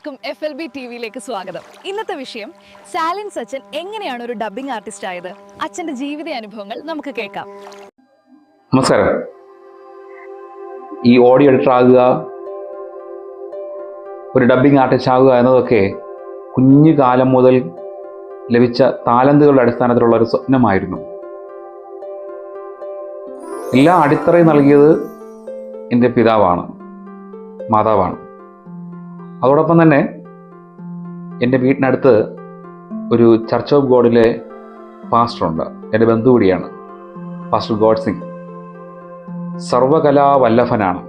എല്ലാവർക്കും F L B T വിയിലേക്ക് സ്വാഗതം. ഇന്നത്തെ വിഷയം സാലിൻ സച്ചൻ എങ്ങനെയാണ് ഒരു ഡബ്ബിംഗ് ആർട്ടിസ്റ്റ് ആയത്? അച്ഛന്റെ ജീവിത അനുഭവങ്ങൾ നമുക്ക് കേൾക്കാം. നമസ്കാരം. ഈ ഓഡിയോ എഡിറ്റർ ആകുക ഒരു ഡബ്ബിംഗ് ആർട്ടിസ്റ്റ് ആകുക എന്നതൊക്കെ കുഞ്ഞു കാലം മുതൽ ലഭിച്ച താലന്തുകളുടെ അടിസ്ഥാനത്തിലുള്ള ഒരു സ്വപ്നമായിരുന്നു. എല്ലാ അടിത്തറയും നൽകിയത് എന്റെ പിതാവാണ് മാതാവാണ്. അതോടൊപ്പം തന്നെ എന്റെ വീട്ടിനടുത്ത് ഒരു ചർച്ച് ഓഫ് ഗോഡിലെ പാസ്റ്ററുണ്ട് എന്റെ ബന്ധു കൂടിയാണ് പാസ്റ്റർ ഗോഡ് സിംഗ്. സർവകലാ വല്ലഭനാണ്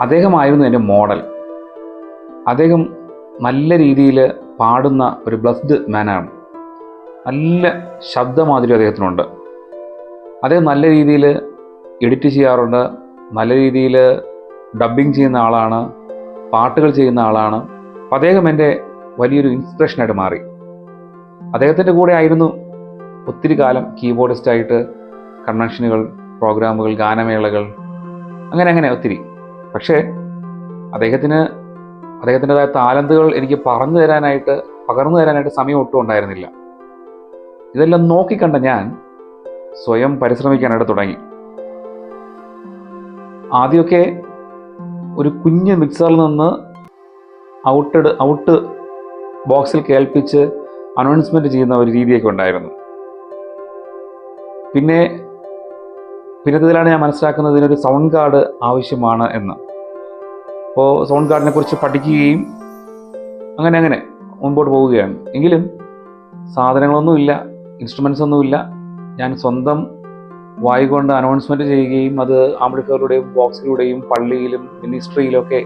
അദ്ദേഹമായിരുന്നു എന്റെ മോഡൽ. അദ്ദേഹം നല്ല രീതിയിൽ പാടുന്ന ഒരു ബ്ലസ്ഡ് മാനാണ് നല്ല ശബ്ദമാതിരി അദ്ദേഹത്തിനുണ്ട്. അദ്ദേഹം നല്ല രീതിയിൽ എഡിറ്റ് ചെയ്യാറുണ്ട്. നല്ല രീതിയിൽ ഡബ്ബിങ് ചെയ്യുന്ന ആളാണ് പാട്ടുകൾ ചെയ്യുന്ന ആളാണ്. അപ്പം അദ്ദേഹം എന്റെ വലിയൊരു ഇൻസ്പിറേഷനായിട്ട് മാറി. അദ്ദേഹത്തിന്റെ കൂടെ ആയിരുന്നു ഒത്തിരി കാലം കീബോർഡിസ്റ്റായിട്ട് കൺവെൻഷനുകൾ പ്രോഗ്രാമുകൾ ഗാനമേളകൾ അങ്ങനെ അങ്ങനെ ഒത്തിരി. പക്ഷേ അദ്ദേഹത്തിന് അദ്ദേഹത്തിന്റെതായ താലന്തുകൾ എനിക്ക് പറഞ്ഞു തരാനായിട്ട് പകർന്നു തരാനായിട്ട് സമയം ഒട്ടും ഉണ്ടായിരുന്നില്ല. ഇതെല്ലാം നോക്കിക്കണ്ട ഞാൻ സ്വയം പരിശ്രമിക്കാനായിട്ട് തുടങ്ങി. ആദ്യമൊക്കെ ഒരു കുഞ്ഞ് മിക്സറിൽ നിന്ന് ഔട്ടഡ് ഔട്ട് ബോക്സിൽ കേൾപ്പിച്ച് അനൗൺസ്മെന്റ് ചെയ്യുന്ന ഒരു രീതിയൊക്കെ ഉണ്ടായിരുന്നു. പിന്നെ പിന്നത്തിലാണ് ഞാൻ മനസ്സിലാക്കുന്നത് ഇതിനൊരു സൗണ്ട് കാർഡ് ആവശ്യമാണ് എന്ന്. അപ്പോൾ സൗണ്ട് കാർഡിനെ കുറിച്ച് പഠിക്കുകയും അങ്ങനെ അങ്ങനെ മുൻപോട്ട് പോവുകയാണ്. എങ്കിലും സാധനങ്ങളൊന്നുമില്ല ഇൻസ്ട്രുമെൻസ് ഒന്നുമില്ല. ഞാൻ സ്വന്തം വായി കൊണ്ട് അനൗൺസ്മെന്റ് ചെയ്യുകയും അത് ആംബ്ലിഫയറിലൂടെയും ബോക്സിലൂടെയും പള്ളിയിലും മിനിസ്ട്രിയിലൊക്കെ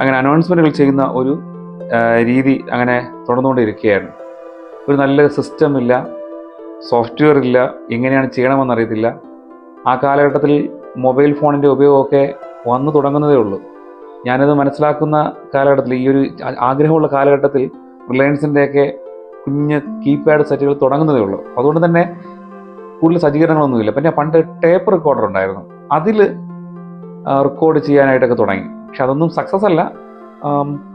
അങ്ങനെ അനൗൺസ്മെന്റുകൾ ചെയ്യുന്ന ഒരു രീതി അങ്ങനെ തുടർന്നുകൊണ്ടിരിക്കുകയാണ്. ഒരു നല്ല സിസ്റ്റം ഇല്ല സോഫ്റ്റ്വെയർ ഇല്ല എങ്ങനെയാണ് ചെയ്യണമെന്നറിയത്തില്ല ആ കാലഘട്ടത്തിൽ മൊബൈൽ ഫോണിന്റെ ഉപയോഗമൊക്കെ വന്നു തുടങ്ങുന്നതേ ഉള്ളൂ. ഞാനത് മനസ്സിലാക്കുന്ന കാലഘട്ടത്തിൽ ഈ ഒരു ആഗ്രഹമുള്ള കാലഘട്ടത്തിൽ റിലയൻസിന്റെയൊക്കെ കുഞ്ഞ് കീപാഡ് സെറ്റുകൾ തുടങ്ങുന്നതേ ഉള്ളൂ. അതുകൊണ്ട് തന്നെ കൂടുതൽ സജ്ജീകരണങ്ങളൊന്നുമില്ല. പിന്നെ പണ്ട് ടേപ്പ് റെക്കോർഡർ ഉണ്ടായിരുന്നു. അതിൽ റെക്കോർഡ് ചെയ്യാനായിട്ടൊക്കെ തുടങ്ങി. പക്ഷെ അതൊന്നും സക്സസ് അല്ല.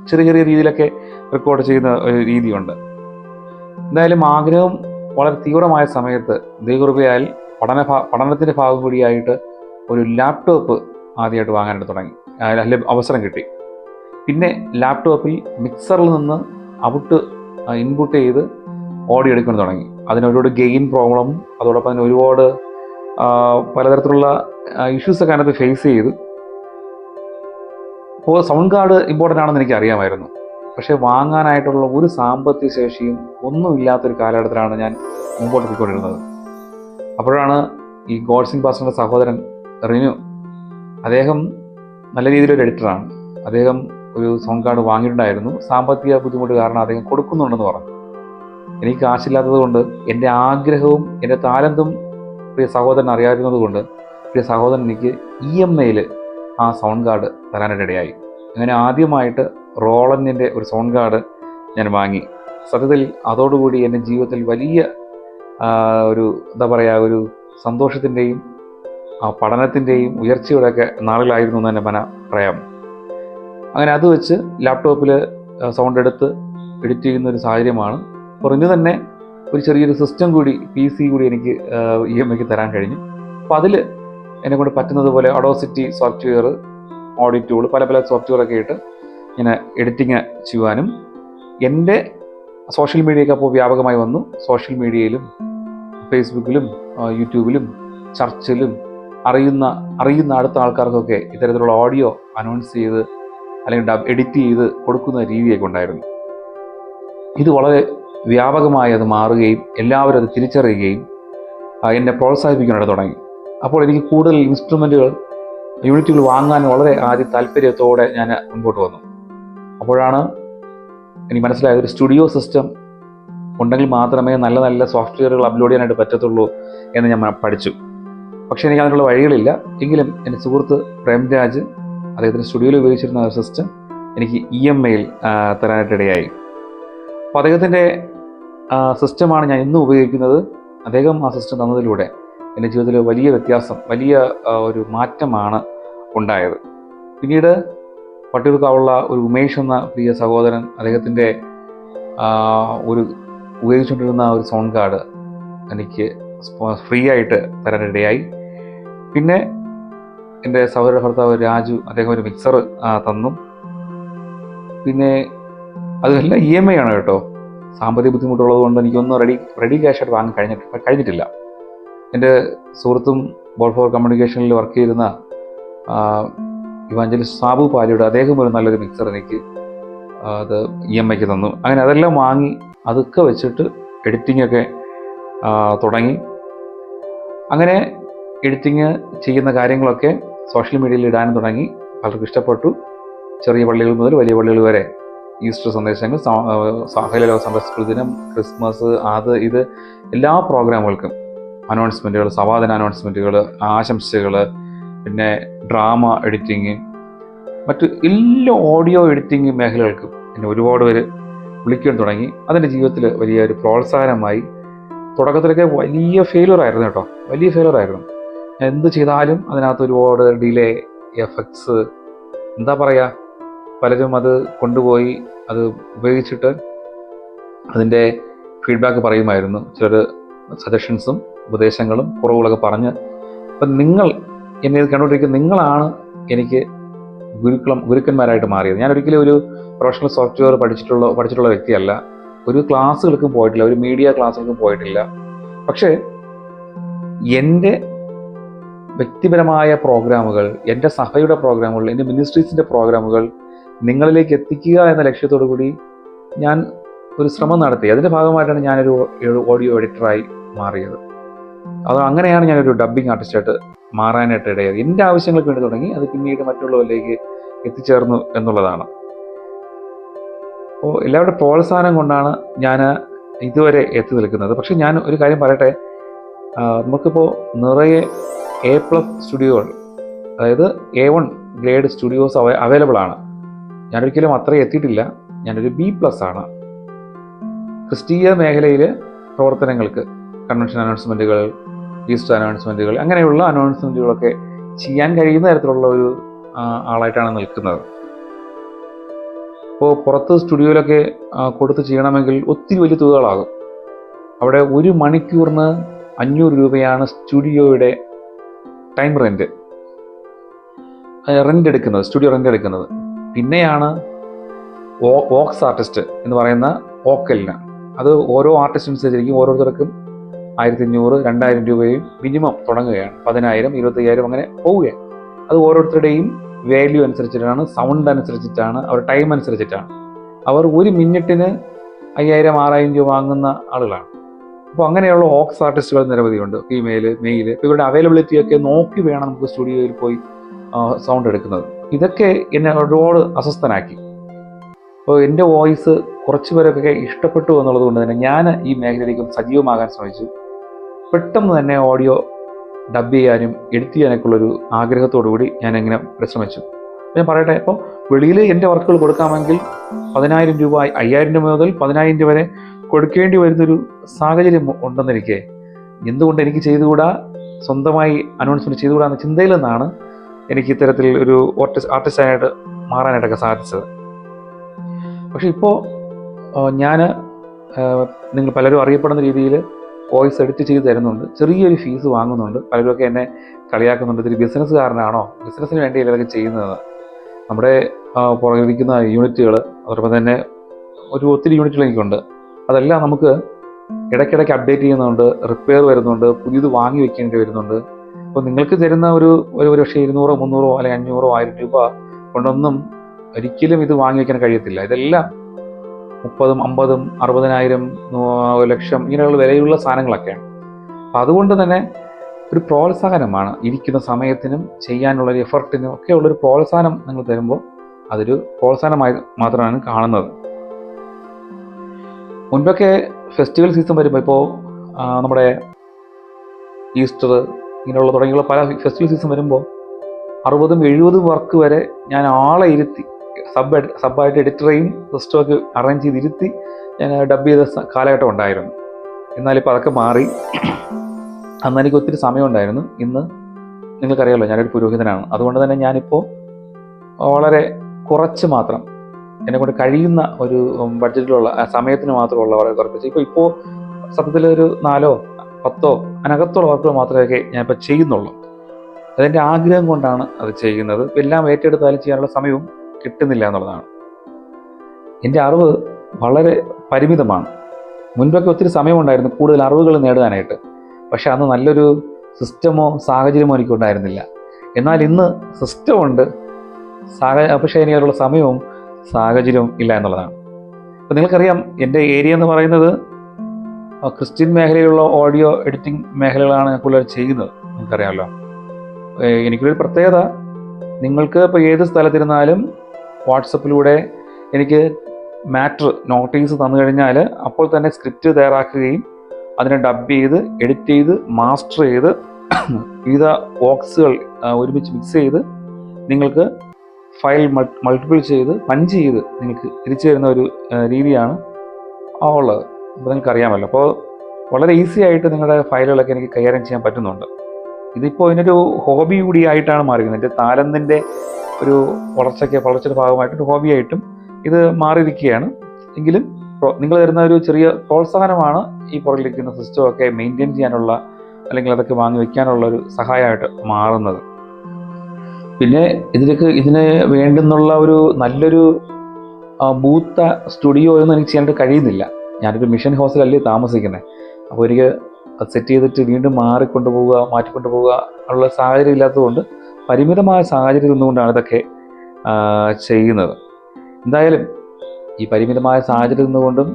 ചെറിയ ചെറിയ രീതിയിലൊക്കെ റെക്കോർഡ് ചെയ്യുന്ന ഒരു രീതിയുണ്ട്. എന്തായാലും ആഗ്രഹം വളരെ തീവ്രമായ സമയത്ത് ദൈവകൃപയാൽ പഠന പഠനത്തിന്റെ ഭാഗം കൂടിയായിട്ട് ഒരു ലാപ്ടോപ്പ് ആദ്യമായിട്ട് വാങ്ങാനായിട്ട് തുടങ്ങി. അവസരം കിട്ടി. പിന്നെ ലാപ്ടോപ്പിൽ മിക്സറിൽ നിന്ന് ഔട്ട് ഇൻപുട്ട് ചെയ്ത് ഓഡിയോ എടുക്കാൻ തുടങ്ങി. അതിന് ഒരുപാട് ഗെയിൻ പ്രോബ്ലം അതോടൊപ്പം അതിന് ഒരുപാട് പലതരത്തിലുള്ള ഇഷ്യൂസൊക്കെ അതിനകത്ത് ഫേസ് ചെയ്തു. അപ്പോൾ സൗണ്ട് കാർഡ് ഇമ്പോർട്ടന്റ് ആണെന്ന് എനിക്ക് അറിയാമായിരുന്നു. പക്ഷേ വാങ്ങാനായിട്ടുള്ള ഒരു സാമ്പത്തിക ശേഷിയും ഒന്നും ഒന്നുമില്ലാത്തൊരു കാലഘട്ടത്തിലാണ് ഞാൻ മുമ്പോട്ട് പോയിക്കൊണ്ടിരുന്നത് അപ്പോഴാണ് ഈ ഗോഡ്സിൻ പാസ്റ്ററിന്റെ സഹോദരൻ റിനു. അദ്ദേഹം നല്ല രീതിയിലൊരു എഡിറ്ററാണ് അദ്ദേഹം ഒരു സൗണ്ട് കാർഡ് വാങ്ങിയിട്ടുണ്ടായിരുന്നു. സാമ്പത്തിക ബുദ്ധിമുട്ട് കാരണം അദ്ദേഹം കൊടുക്കുന്നുണ്ടെന്ന് പറഞ്ഞു. എനിക്ക് കാശില്ലാത്തത് കൊണ്ട് എന്റെ ആഗ്രഹവും എന്റെ താലന്തും പ്രിയ സഹോദരൻ അറിയാതിരുന്നത് കൊണ്ട് പ്രിയ സഹോദരൻ എനിക്ക് ഇ എം ഐയിൽ ആ സൗണ്ട് കാർഡ് തരാനിടയായി അങ്ങനെ ആദ്യമായിട്ട് റോളന്നിന്റെ ഒരു സൗണ്ട് കാർഡ് ഞാൻ വാങ്ങി. സത്യത്തിൽ അതോടുകൂടി എന്റെ ജീവിതത്തിൽ വലിയ ഒരു എന്താ പറയുക ഒരു സന്തോഷത്തിന്റെയും ആ പഠനത്തിന്റെയും ഉയർച്ചയുടെയൊക്കെ നാളുകളായിരുന്നു എന്ന് തന്നെ മന പറയാം. അങ്ങനെ അത് വെച്ച് ലാപ്ടോപ്പിൽ സൗണ്ട് എടുത്ത് എഡിറ്റ് ചെയ്യുന്ന ഒരു സാഹചര്യമാണ് കുറഞ്ഞു തന്നെ ഒരു ചെറിയൊരു സിസ്റ്റം കൂടി പി സി കൂടി എനിക്ക് ഇ എം ഐക്ക് തരാൻ കഴിഞ്ഞു. അപ്പം അതിൽ എന്നെ കൊണ്ട് പറ്റുന്നത് പോലെ അഡോസിറ്റി സോഫ്റ്റ്വെയർ ഓഡിറ്റ് ടൂൾ പല പല സോഫ്റ്റ്വെയർ ഒക്കെ ആയിട്ട് ഇങ്ങനെ എഡിറ്റിങ് ചെയ്യുവാനും എന്റെ സോഷ്യൽ മീഡിയയൊക്കെ അപ്പോൾ വ്യാപകമായി വന്നു. സോഷ്യൽ മീഡിയയിലും ഫേസ്ബുക്കിലും യൂട്യൂബിലും ചർച്ചിലും അറിയുന്ന അറിയുന്ന അടുത്ത ആൾക്കാർക്കൊക്കെ ഇത്തരത്തിലുള്ള ഓഡിയോ അനൗൺസ് ചെയ്ത് അല്ലെങ്കിൽ എഡിറ്റ് ചെയ്ത് കൊടുക്കുന്ന രീതിയൊക്കെ ഉണ്ടായിരുന്നു. ഇത് വളരെ വ്യാപകമായി അത് മാറുകയും എല്ലാവരും അത് തിരിച്ചറിയുകയും എന്നെ പ്രോത്സാഹിപ്പിക്കാനായിട്ട് തുടങ്ങി. അപ്പോൾ എനിക്ക് കൂടുതൽ ഇൻസ്ട്രുമെന്റുകൾ യൂണിറ്റുകൾ വാങ്ങാൻ വളരെ ആദ്യ താല്പര്യത്തോടെ ഞാൻ മുൻപോട്ട് വന്നു. അപ്പോഴാണ് എനിക്ക് മനസ്സിലായത് ഒരു സ്റ്റുഡിയോ സിസ്റ്റം ഉണ്ടെങ്കിൽ മാത്രമേ നല്ല നല്ല സോഫ്റ്റ്വെയറുകൾ അപ്ലോഡ് ചെയ്യാനായിട്ട് പറ്റത്തുള്ളൂ എന്ന് ഞാൻ പഠിച്ചു. പക്ഷേ എനിക്ക് അതിനുള്ള വഴികളില്ല. എങ്കിലും എന്റെ സുഹൃത്ത് പ്രേംരാജ് അദ്ദേഹത്തിന്റെ സ്റ്റുഡിയോയിൽ ഉപയോഗിച്ചിരുന്ന സിസ്റ്റം എനിക്ക് ഇ എം ഐയിൽ തരാനായിട്ട് ഇടയായി. അപ്പോൾ അദ്ദേഹത്തിന്റെ സിസ്റ്റമാണ് ഞാൻ ഇന്നും ഉപയോഗിക്കുന്നത്. അദ്ദേഹം ആ സിസ്റ്റം തന്നതിലൂടെ എന്റെ ജീവിതത്തിൽ വലിയ വ്യത്യാസം വലിയ ഒരു മാറ്റമാണ് ഉണ്ടായത്. പിന്നീട് വട്ടിയൂർക്കാവുള്ള ഒരു ഉമേഷ് എന്ന പ്രിയ സഹോദരൻ അദ്ദേഹത്തിന്റെ ഒരു ഉപയോഗിച്ചുകൊണ്ടിരുന്ന ഒരു സോൺ കാർഡ് എനിക്ക് ഫ്രീ ആയിട്ട് തരാനിടയായി. പിന്നെ എന്റെ സഹോദര ഭർത്താവ് രാജു അദ്ദേഹം ഒരു മിക്സർ തന്നു. പിന്നെ അതെല്ലാം ഇ എം ഐ ആണ് കേട്ടോ. സാമ്പത്തിക ബുദ്ധിമുട്ടുള്ളത് കൊണ്ട് എനിക്കൊന്നും റെഡി റെഡി ക്യാഷായിട്ട് വാങ്ങാൻ കഴിഞ്ഞിട്ട് കഴിഞ്ഞിട്ടില്ല. എന്റെ സുഹൃത്തും ബോൾ ഫോർ കമ്മ്യൂണിക്കേഷനിൽ വർക്ക് ചെയ്യുന്ന ഇവാഞ്ചലിസ്റ്റ് സാബു പാലിയുടെ അദ്ദേഹം ഒരു നല്ലൊരു മിക്സർ എനിക്ക് അത് ഇ എം ഐക്ക് തന്നു. അങ്ങനെ അതെല്ലാം വാങ്ങി അതൊക്കെ വെച്ചിട്ട് എഡിറ്റിംഗ് ഒക്കെ തുടങ്ങി. അങ്ങനെ എഡിറ്റിങ് ചെയ്യുന്ന കാര്യങ്ങളൊക്കെ സോഷ്യൽ മീഡിയയിൽ ഇടാനും തുടങ്ങി. പലർക്കും ഇഷ്ടപ്പെട്ടു. ചെറിയ പള്ളികൾ മുതൽ വലിയ പള്ളികൾ വരെ ഈസ്റ്റർ സന്ദേശങ്ങൾ സാഹല ലോക സംരക്ഷണ ദിനം ക്രിസ്മസ് അത് ഇത് എല്ലാ പ്രോഗ്രാമുകൾക്കും അനൗൺസ്മെന്റുകൾ സവാദന അനൗൺസ്മെന്റുകൾ ആശംസകൾ പിന്നെ ഡ്രാമ എഡിറ്റിങ് മറ്റ് എല്ലാ ഓഡിയോ എഡിറ്റിംഗ് മേഖലകൾക്കും എന്നെ ഒരുപാട് പേര് വിളിക്കാൻ തുടങ്ങി. അതെന്റെ ജീവിതത്തിൽ വലിയൊരു പ്രോത്സാഹനമായി. തുടക്കത്തിലൊക്കെ വലിയ ഫെയിലർ ആയിരുന്നു കേട്ടോ. വലിയ ഫെയിലർ ആയിരുന്നു. എന്ത് ചെയ്താലും അതിനകത്ത് ഒരുപാട് ഡിലേ എഫക്ട്സ് എന്താ പറയുക പലരും അത് കൊണ്ടുപോയി അത് ഉപയോഗിച്ചിട്ട് അതിന്റെ ഫീഡ്ബാക്ക് പറയുമായിരുന്നു. ചിലർ സജഷൻസും ഉപദേശങ്ങളും കുറവുകളൊക്കെ പറഞ്ഞ് അപ്പം നിങ്ങൾ എന്നെ ഇത് കണ്ടുകൊണ്ടിരിക്കുന്ന നിങ്ങളാണ് എനിക്ക് ഗുരുക്കളം ഗുരുക്കന്മാരായിട്ട് മാറിയത്. ഞാൻ ഒരിക്കലും ഒരു പ്രൊഫഷണൽ സോഫ്റ്റ്വെയർ പഠിച്ചിട്ടുള്ള പഠിച്ചിട്ടുള്ള വ്യക്തിയല്ല. ഒരു ക്ലാസ്സുകൾക്കും പോയിട്ടില്ല ഒരു മീഡിയ ക്ലാസ്സുകൾക്കും പോയിട്ടില്ല. പക്ഷേ എന്റെ വ്യക്തിപരമായ പ്രോഗ്രാമുകൾ എന്റെ സഭയുടെ പ്രോഗ്രാമുകൾ എന്റെ മിനിസ്ട്രീസിന്റെ പ്രോഗ്രാമുകൾ നിങ്ങളിലേക്ക് എത്തിക്കുക എന്ന ലക്ഷ്യത്തോടു കൂടി ഞാൻ ഒരു ശ്രമം നടത്തി. അതിന്റെ ഭാഗമായിട്ടാണ് ഞാനൊരു ഓഡിയോ എഡിറ്ററായി മാറിയത്. അത് അങ്ങനെയാണ് ഞാനൊരു ഡബ്ബിംഗ് ആർട്ടിസ്റ്റായിട്ട് മാറാനായിട്ട് ഇടയായത്. എന്റെ ആവശ്യങ്ങൾക്ക് വേണ്ടി തുടങ്ങി അത് പിന്നീട് മറ്റുള്ളവരിലേക്ക് എത്തിച്ചേർന്നു എന്നുള്ളതാണ്. അപ്പോൾ എല്ലാവരുടെ പ്രോത്സാഹനം കൊണ്ടാണ് ഞാൻ ഇതുവരെ എത്തി നിൽക്കുന്നത്. പക്ഷെ ഞാൻ ഒരു കാര്യം പറയട്ടെ നമുക്കിപ്പോൾ നിറയെ എ പ്ലസ് സ്റ്റുഡിയോകൾ അതായത് എ വൺ ഗ്രേഡ് സ്റ്റുഡിയോസ് അവ അവൈലബിൾ ആണ്. ഞാനൊരിക്കലും അത്ര എത്തിയിട്ടില്ല. ഞാനൊരു ബി പ്ലസ് ആണ്. ക്രിസ്തീയ മേഖലയിൽ പ്രവർത്തനങ്ങൾക്ക് കൺവെൻഷൻ അനൗൺസ്മെന്റുകൾ ഈസ്റ്റർ അനൗൺസ്മെന്റുകൾ അങ്ങനെയുള്ള അനൗൺസ്മെന്റുകളൊക്കെ ചെയ്യാൻ കഴിയുന്ന തരത്തിലുള്ള ഒരു ആളായിട്ടാണ് നിൽക്കുന്നത്. ഇപ്പോൾ പുറത്ത് സ്റ്റുഡിയോയിലൊക്കെ കൊടുത്ത് ചെയ്യണമെങ്കിൽ ഒത്തിരി വലിയ തുകകളാകും. അവിടെ ഒരു മണിക്കൂറിന് അഞ്ഞൂറ് രൂപയാണ് സ്റ്റുഡിയോയുടെ ടൈം റെന്റ് റെന്റ് എടുക്കുന്നത് സ്റ്റുഡിയോ റെന്റ് എടുക്കുന്നത്. പിന്നെയാണ് ഓക്സ് ആർട്ടിസ്റ്റ് എന്ന് പറയുന്ന ഓക്കലിന്. അത് ഓരോ ആർട്ടിസ്റ്റ് അനുസരിച്ചിരിക്കും. ഓരോരുത്തർക്കും ആയിരത്തി അഞ്ഞൂറ് രണ്ടായിരം രൂപയും മിനിമം തുടങ്ങുകയാണ്. പതിനായിരം ഇരുപത്തയ്യായിരം അങ്ങനെ പോവുകയാണ്. അത് ഓരോരുത്തരുടെയും വാല്യൂ അനുസരിച്ചിട്ടാണ് സൗണ്ട് അനുസരിച്ചിട്ടാണ് അവർ ടൈം അനുസരിച്ചിട്ടാണ്. അവർ ഒരു മിനിറ്റിന് അയ്യായിരം ആറായിരം രൂപ വാങ്ങുന്ന ആളുകളാണ്. അപ്പോൾ അങ്ങനെയുള്ള ഓക്സ് ആർട്ടിസ്റ്റുകൾ നിരവധിയുണ്ട്. ഫീമെയിൽ മെയിൽ ഇവരുടെ അവൈലബിലിറ്റി ഒക്കെ നോക്കി വേണം നമുക്ക് സ്റ്റുഡിയോയിൽ പോയി സൗണ്ട് എടുക്കുന്നത്. ഇതൊക്കെ എന്നെ ഒരുപാട് അസ്വസ്ഥനാക്കി. അപ്പോൾ എന്റെ വോയിസ് കുറച്ച് പേരൊക്കെ ഇഷ്ടപ്പെട്ടു എന്നുള്ളത് കൊണ്ട് തന്നെ ഞാൻ ഈ മേഖലയിലേക്കും സജീവമാകാൻ ശ്രമിച്ചു. പെട്ടെന്ന് തന്നെ ഓഡിയോ ഡബ് ചെയ്യാനും എഡിറ്റ് ചെയ്യാനൊക്കെ ആഗ്രഹത്തോടു കൂടി ഞാൻ എങ്ങനെ പരിശ്രമിച്ചു. ഞാൻ പറയട്ടെ ഇപ്പോൾ വെളിയിൽ എന്റെ വർക്കുകൾ കൊടുക്കാമെങ്കിൽ പതിനായിരം രൂപ അയ്യായിരം രൂപ മുതൽ പതിനായിരം രൂപ വരെ കൊടുക്കേണ്ടി വരുന്നൊരു സാഹചര്യം ഉണ്ടെന്നിരിക്കെ. എന്തുകൊണ്ട് എനിക്ക് ചെയ്തുകൂടാ? സ്വന്തമായി അനൗൺസ്മെന്റ് ചെയ്തുകൂടാ എന്ന ചിന്തയിൽ നിന്നാണ് എനിക്ക് ഇത്തരത്തിൽ ഒരു ആർട്ടിസ്റ്റ് ആർട്ടിസ്റ്റായിട്ട് മാറാനായിട്ടൊക്കെ സാധിച്ചത്. പക്ഷെ ഇപ്പോൾ ഞാൻ നിങ്ങൾ പലരും അറിയപ്പെടുന്ന രീതിയിൽ വോയിസ് എഡിറ്റ് ചെയ്ത് തരുന്നുണ്ട്. ചെറിയൊരു ഫീസ് വാങ്ങുന്നുണ്ട്. പലരുമൊക്കെ എന്നെ കളിയാക്കുന്നുണ്ട്. ഇതൊരു ബിസിനസ്സുകാരനാണോ ബിസിനസ്സിന് വേണ്ടി ഇതൊക്കെ ചെയ്യുന്നത്? നമ്മുടെ പുറകിലിരിക്കുന്ന യൂണിറ്റുകൾ അതോടൊപ്പം തന്നെ ഒരു ഒത്തിരി യൂണിറ്റുകൾ എനിക്കുണ്ട്. അതെല്ലാം നമുക്ക് ഇടയ്ക്കിടയ്ക്ക് അപ്ഡേറ്റ് ചെയ്യുന്നുണ്ട് റിപ്പയർ വരുന്നുണ്ട് പുതിയത് വാങ്ങി വെക്കേണ്ടി വരുന്നുണ്ട്. അപ്പോൾ നിങ്ങൾക്ക് തരുന്ന ഒരു ഒരു പക്ഷേ ഇരുന്നൂറോ മുന്നൂറോ അല്ലെങ്കിൽ അഞ്ഞൂറോ ആയിരം രൂപ കൊണ്ടൊന്നും ഒരിക്കലും ഇത് വാങ്ങി വെക്കാൻ കഴിയത്തില്ല. ഇതെല്ലാം മുപ്പതും അമ്പതും അറുപതിനായിരം ലക്ഷം ഇങ്ങനെയുള്ള വിലയുള്ള സാധനങ്ങളൊക്കെയാണ്. അപ്പം അതുകൊണ്ട് തന്നെ ഒരു പ്രോത്സാഹനമാണ് ഇരിക്കുന്ന സമയത്തിനും ചെയ്യാനുള്ള ഒരു എഫർട്ടിനും ഒക്കെ ഉള്ളൊരു പ്രോത്സാഹനം നിങ്ങൾ തരുമ്പോൾ അതൊരു പ്രോത്സാഹനമായി മാത്രമാണ് കാണുന്നത്. മുൻപൊക്കെ ഫെസ്റ്റിവൽ സീസൺ വരുമ്പോൾ ഇപ്പോൾ നമ്മുടെ ഈസ്റ്റർ ഇങ്ങനെയുള്ള തുടങ്ങിയുള്ള പല ഫെസ്റ്റിവൽ സീസൺ വരുമ്പോൾ അറുപതും എഴുപതും വർക്ക് വരെ ഞാൻ ആളെ ഇരുത്തി സബ് സബായിട്ട് എഡിറ്ററെയും സിസ്റ്റമൊക്കെ അറേഞ്ച് ചെയ്ത് ഇരുത്തി ഞാൻ ഡബ് ചെയ്ത കാലഘട്ടം ഉണ്ടായിരുന്നു. എന്നാലിപ്പോൾ അതൊക്കെ മാറി. അന്ന് എനിക്ക് ഒത്തിരി സമയമുണ്ടായിരുന്നു ഇന്ന് നിങ്ങൾക്കറിയാമല്ലോ ഞാനൊരു പുരോഹിതനാണ്. അതുകൊണ്ട് തന്നെ ഞാനിപ്പോൾ വളരെ കുറച്ച് മാത്രം എന്നെ കൊണ്ട് കഴിയുന്ന ഒരു ബഡ്ജറ്റിലുള്ള സമയത്തിന് മാത്രമുള്ള വളരെ കുറച്ച്. ഇപ്പോൾ ഇപ്പോൾ സത്യത്തിൽ ഒരു നാലോ പത്തോ അതിനകത്തുള്ള വർക്കുകൾ മാത്രമേ ഞാൻ ചെയ്യുന്നുള്ളൂ. അതെന്റെ ആഗ്രഹം കൊണ്ടാണ് അത് ചെയ്യുന്നത്. എല്ലാം ഏറ്റെടുത്താലും ചെയ്യാനുള്ള സമയവും കിട്ടുന്നില്ല എന്നുള്ളതാണ്. എന്റെ അറിവ് വളരെ പരിമിതമാണ്. മുൻപൊക്കെ ഒത്തിരി സമയമുണ്ടായിരുന്നു കൂടുതൽ അറിവുകൾ നേടാനായിട്ട്. പക്ഷെ അന്ന് നല്ലൊരു സിസ്റ്റമോ സാഹചര്യമോ എനിക്കുണ്ടായിരുന്നില്ല. എന്നാൽ ഇന്ന് സിസ്റ്റമുണ്ട്. സാഹ പക്ഷേ എനിക്കുള്ള സമയവും സാഹചര്യവും ഇല്ല എന്നുള്ളതാണ്. അപ്പം നിങ്ങൾക്കറിയാം എന്റെ ഏരിയ എന്ന് പറയുന്നത് ക്രിസ്ത്യൻ മേഖലയിലുള്ള ഓഡിയോ എഡിറ്റിംഗ് മേഖലകളാണ് കൂടുതൽ ചെയ്യുന്നത്. നിങ്ങൾക്കറിയാമല്ലോ എനിക്കൊരു പ്രത്യേകത. നിങ്ങൾക്ക് ഇപ്പോൾ ഏത് സ്ഥലത്തിരുന്നാലും വാട്സപ്പിലൂടെ എനിക്ക് മാറ്റർ നോട്ടീസ് തന്നു കഴിഞ്ഞാൽ അപ്പോൾ തന്നെ സ്ക്രിപ്റ്റ് തയ്യാറാക്കുകയും അതിനെ ഡബ് ചെയ്ത് എഡിറ്റ് ചെയ്ത് മാസ്റ്റർ ചെയ്ത് വിവിധ ബോക്സുകൾ ഒരുമിച്ച് മിക്സ് ചെയ്ത് നിങ്ങൾക്ക് ഫയൽ മൾട്ടിപ്പിൾ ചെയ്ത് പഞ്ച് ചെയ്ത് നിങ്ങൾക്ക് തിരിച്ചു തരുന്ന ഒരു രീതിയാണ് ഉള്ളത്. അപ്പോൾ നിങ്ങൾക്ക് അറിയാമല്ലോ. അപ്പോൾ വളരെ ഈസി ആയിട്ട് നിങ്ങളുടെ ഫയലുകളൊക്കെ എനിക്ക് കൈകാര്യം ചെയ്യാൻ പറ്റുന്നുണ്ട്. ഇതിപ്പോൾ ഇതിനൊരു ഹോബി കൂടി ആയിട്ടാണ് മാറിയിരിക്കുന്നത്. എന്റെ താലന്തിന്റെ ഒരു വളർച്ചയ്ക്ക് വളർച്ചയുടെ ഭാഗമായിട്ട് ഒരു ഹോബിയായിട്ടും ഇത് മാറിയിരിക്കുകയാണ്. എങ്കിലും നിങ്ങൾ തരുന്ന ഒരു ചെറിയ പ്രോത്സാഹനമാണ് ഈ പുറകിലിരിക്കുന്ന സിസ്റ്റമൊക്കെ മെയിന്റെയിൻ ചെയ്യാനുള്ള അല്ലെങ്കിൽ അതൊക്കെ വാങ്ങി വയ്ക്കാനുള്ള ഒരു സഹായമായിട്ട് മാറുന്നത്. പിന്നെ ഇതിലേക്ക് ഇതിന് വേണ്ടുന്നുള്ള ഒരു നല്ലൊരു ബൂത്ത സ്റ്റുഡിയോ ഒന്നും എനിക്ക് ചെയ്യാനായിട്ട് കഴിയുന്നില്ല. ഞാനൊരു മിഷൻ ഹോസ്റ്റലല്ലേ താമസിക്കുന്നത് അപ്പോൾ എനിക്ക് അത് സെറ്റ് ചെയ്തിട്ട് വീണ്ടും മാറിക്കൊണ്ടു പോവുക മാറ്റിക്കൊണ്ടു പോവുക ഉള്ള സാഹചര്യം ഇല്ലാത്തതുകൊണ്ട് പരിമിതമായ സാഹചര്യം നിന്നുകൊണ്ടാണ് ഇതൊക്കെ ചെയ്യുന്നത്. എന്തായാലും ഈ പരിമിതമായ സാഹചര്യം നിന്നുകൊണ്ടും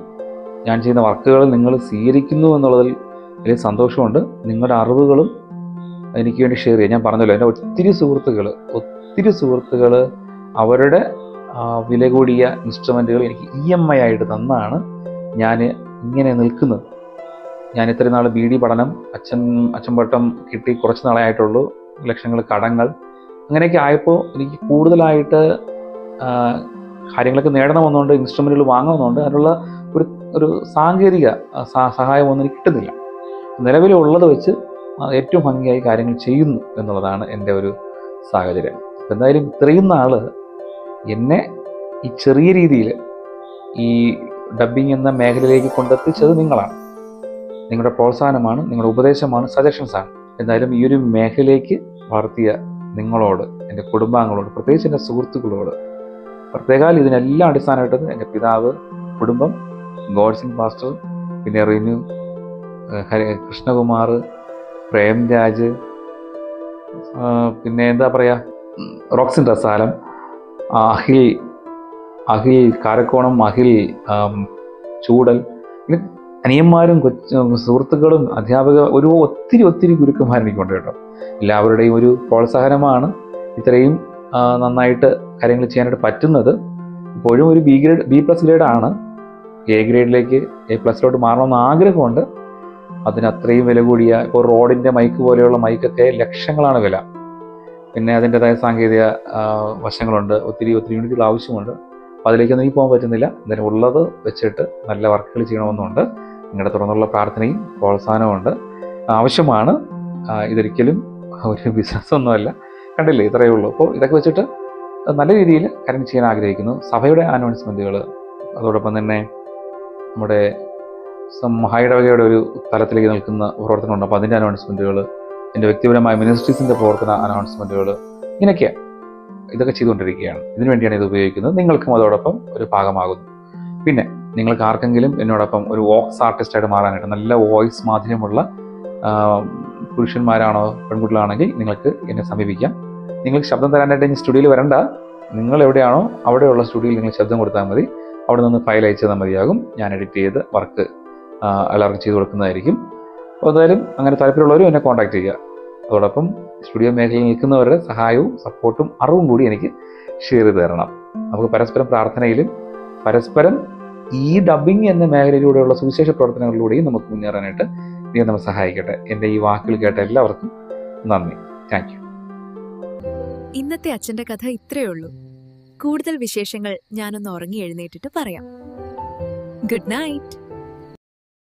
ഞാൻ ചെയ്യുന്ന വർക്കുകൾ നിങ്ങൾ സ്വീകരിക്കുന്നു എന്നുള്ളതിൽ വലിയ സന്തോഷമുണ്ട്. നിങ്ങളുടെ അറിവുകളും എനിക്ക് വേണ്ടി ഷെയർ ചെയ്യാം. ഞാൻ പറഞ്ഞല്ലോ എന്റെ ഒത്തിരി സുഹൃത്തുക്കൾ ഒത്തിരി സുഹൃത്തുക്കൾ അവരുടെ വില കൂടിയ ഇൻസ്ട്രുമെന്റുകൾ എനിക്ക് ഇ എം ഐ ആയിട്ട് തന്നാണ്. ഞാൻ ഇങ്ങനെ നിൽക്കുന്നത് ഞാൻ ഇത്രയും നാൾ ബി ഡി പഠനം അച്ഛൻ അച്ഛൻ പട്ടം കിട്ടി കുറച്ച് നാളെ ആയിട്ടുള്ളൂ. ലക്ഷങ്ങൾ കടങ്ങൾ. അങ്ങനെയൊക്കെ ആയപ്പോൾ എനിക്ക് കൂടുതലായിട്ട് കാര്യങ്ങളൊക്കെ നേടണമെന്നുണ്ട് ഇൻസ്ട്രുമെന്റുകൾ വാങ്ങണമെന്നുണ്ട് അതിനുള്ള ഒരു ഒരു സാങ്കേതിക സഹായമൊന്നും എനിക്ക് കിട്ടുന്നില്ല. നിലവിലുള്ളത് വെച്ച് ഏറ്റവും ഭംഗിയായി കാര്യങ്ങൾ ചെയ്യുന്നു എന്നുള്ളതാണ് എന്റെ ഒരു സാഹചര്യം. അപ്പം എന്തായാലും ഇത്രയും നാൾ എന്നെ ഈ ചെറിയ രീതിയിൽ ഈ ഡബ്ബിംഗ് എന്ന മേഖലയിലേക്ക് കൊണ്ടെത്തിച്ചത് നിങ്ങളാണ്. നിങ്ങളുടെ പ്രോത്സാഹനമാണ് നിങ്ങളുടെ ഉപദേശമാണ് സജഷൻസാണ് എന്തായാലും ഈ ഒരു മേഖലയിലേക്ക് വളർത്തിയ നിങ്ങളോട് എന്റെ കുടുംബാംഗങ്ങളോട് പ്രത്യേകിച്ച് എന്റെ സുഹൃത്തുക്കളോട് പ്രത്യേകാൽ ഇതിനെല്ലാം അടിസ്ഥാനമായിട്ടത് എന്റെ പിതാവ് കുടുംബം ഗോഡ്സിംഗ് മാസ്റ്റർ പിന്നെ റിനു ഹരി കൃഷ്ണകുമാർ പ്രേംരാജ് പിന്നെ എന്താ പറയുക റോക്സിൻ റസാലം അഖിൽ അഖിൽ കാരക്കോണം അഖിൽ ചൂടൽ. അനിയന്മാരും കൊച്ചു സുഹൃത്തുക്കളും അധ്യാപക ഒരു ഒത്തിരി ഒത്തിരി ഗുരുക്കന്മാർ എനിക്കുണ്ട് കേട്ടോ. എല്ലാവരുടെയും ഒരു പ്രോത്സാഹനമാണ് ഇത്രയും നന്നായിട്ട് കാര്യങ്ങൾ ചെയ്യാനായിട്ട് പറ്റുന്നത്. ഇപ്പോഴും ഒരു B grade B plus grade ആണ്. എ ഗ്രേഡിലേക്ക് എ പ്ലസിലോട്ട് മാറണമെന്ന് ആഗ്രഹമുണ്ട്. അതിന് അത്രയും വില കൂടിയ ഇപ്പോൾ റോഡിന്റെ മൈക്ക് പോലെയുള്ള മൈക്കൊക്കെ ലക്ഷങ്ങളാണ് വില. പിന്നെ അതിന്റെതായ സാങ്കേതിക വശങ്ങളുണ്ട്. ഒത്തിരി ഒത്തിരി യൂണിറ്റുകൾ ആവശ്യമുണ്ട്. അപ്പോൾ അതിലേക്കൊന്നും നീ പോകാൻ പറ്റുന്നില്ല. എന്തായാലും ഉള്ളത് വെച്ചിട്ട് നല്ല വർക്കുകൾ ചെയ്യണമെന്നുണ്ട്. നിങ്ങളുടെ തുടർന്നുള്ള പ്രാർത്ഥനയും പ്രോത്സാഹനമുണ്ട് ആവശ്യമാണ്. ഇതൊരിക്കലും ഒരു ബിസിനസ് ഒന്നുമല്ല കണ്ടില്ലേ? ഇത്രയേ ഉള്ളൂ. അപ്പോൾ ഇതൊക്കെ വെച്ചിട്ട് നല്ല രീതിയിൽ കാര്യം ചെയ്യാൻ ആഗ്രഹിക്കുന്നു. സഭയുടെ അനൗൺസ്മെന്റുകൾ അതോടൊപ്പം തന്നെ നമ്മുടെ മഹായിടവകയുടെ ഒരു തലത്തിലേക്ക് നിൽക്കുന്ന പ്രവർത്തനമുണ്ട്. അപ്പോൾ അതിന്റെ അനൗൺസ്മെന്റുകൾ എന്റെ വ്യക്തിപരമായ മിനിസ്ട്രീസിന്റെ പ്രവർത്തന അനൗൺസ്മെന്റുകൾ ഇങ്ങനെയൊക്കെ ഇതൊക്കെ ചെയ്തുകൊണ്ടിരിക്കുകയാണ്. ഇതിനു വേണ്ടിയാണ് ഇത് ഉപയോഗിക്കുന്നത്. നിങ്ങൾക്കും അതോടൊപ്പം ഒരു ഭാഗമാകുന്നു. പിന്നെ നിങ്ങൾക്ക് ആർക്കെങ്കിലും എന്നോടൊപ്പം ഒരു വോക്സ് ആർട്ടിസ്റ്റായിട്ട് മാറാനായിട്ട് നല്ല വോയിസ് മാധുര്യമുള്ള പുരുഷന്മാരാണോ പെൺകുട്ടികളാണെങ്കിൽ നിങ്ങൾക്ക് എന്നെ സമീപിക്കാം. നിങ്ങൾക്ക് ശബ്ദം തരാനായിട്ട് ഇനി സ്റ്റുഡിയോയിൽ വരണ്ട. നിങ്ങൾ എവിടെയാണോ അവിടെയുള്ള സ്റ്റുഡിയോയിൽ നിങ്ങൾ ശബ്ദം കൊടുത്താൽ മതി. അവിടെ നിന്ന് ഫയൽ അയച്ചു തന്നാൽ മതിയാകും. ഞാൻ എഡിറ്റ് ചെയ്ത് വർക്ക് എല്ലാവർക്കും ചെയ്ത് കൊടുക്കുന്നതായിരിക്കും. അപ്പോൾ എന്തായാലും അങ്ങനെ താല്പര്യമുള്ളവരും എന്നെ കോൺടാക്ട് ചെയ്യുക. അതോടൊപ്പം സ്റ്റുഡിയോ മേഖലയിൽ നിൽക്കുന്നവരുടെ സഹായവും സപ്പോർട്ടും അറിവും കൂടി എനിക്ക് ഷെയർ ചെയ്ത് തരണം. നമുക്ക് പരസ്പരം പ്രാർത്ഥനയിലും പരസ്പരം ഈ ഡബിങ് എന്ന മേഖലയിലൂടെയുള്ള സുവിശേഷ പ്രവർത്തനങ്ങളിലൂടെയും നമുക്ക് മുന്നേറാനായിട്ട് ദൈവം നമ്മൾ സഹായിക്കട്ടെ. എന്റെ ഈ വാക്കുകൾ കേട്ട എല്ലാവർക്കും നന്ദി. താങ്ക് യു ഇന്നത്തെ അച്ഛന്റെ കഥ ഇത്രയേ ഉള്ളൂ. കൂടുതൽ വിശേഷങ്ങൾ ഞാനൊന്ന് ഉറങ്ങി എഴുന്നേറ്റിട്ട് പറയാം. Good night